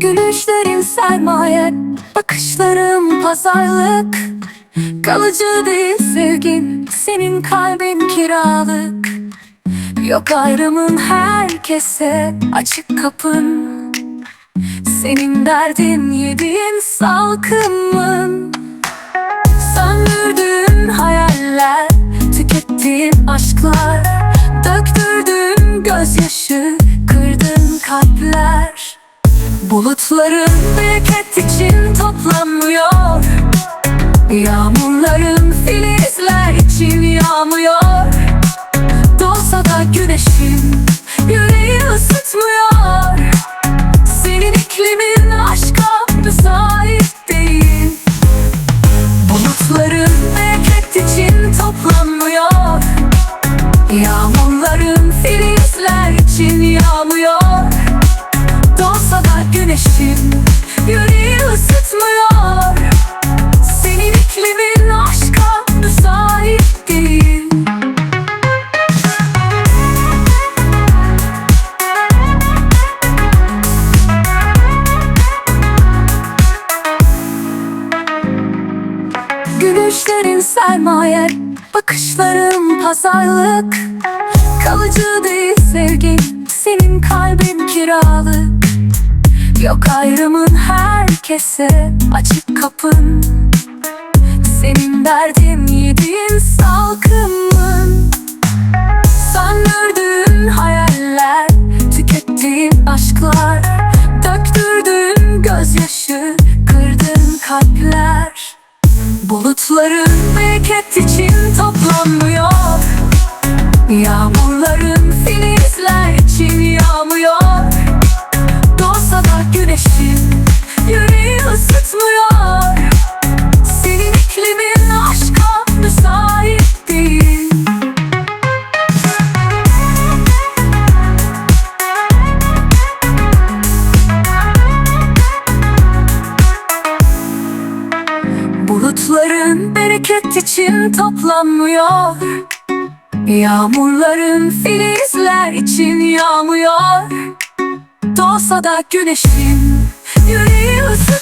Gülüşlerin sermaye Bakışlarım pazarlık. Kalıcı değil sevgin Senin kalbin kiralık. Yok ayrımın herkese Açık kapın. Senin derdin yediğin salkımın Söndürdüğün hayaller Tükettiğin aşklar. Döktürdüğün gözyaşı Kırdığın kalpler Bulutların bereket için toplanmıyor. Yağmurların filizler için yağmıyor. Doğsa da güneşin yüreği ısıtmıyor. Senin iklimin aşka müsait değil. Bulutların bereket için toplanmıyor. Yağmurların filizler için yağmıyor da güneşin yüreği ısıtmıyor. Senin iklimin aşka müsait değil. Gülüşlerin sermaye Bakışların pazarlık. Kalıcı değil sevgin Senin kalbin kiralık Yok ayrımın herkese Açık kapın. Senin derdin yediğin salkımın. Söndürdüğün hayaller Tükettiğin aşklar. Döktürdüğün gözyaşı Kırdığın kalpler. Bulutların bereket için toplanmıyor bereket için toplanmıyor. Yağmurların filizler için yağmıyor. Doğsa da güneşin yüreği ısıtmıyor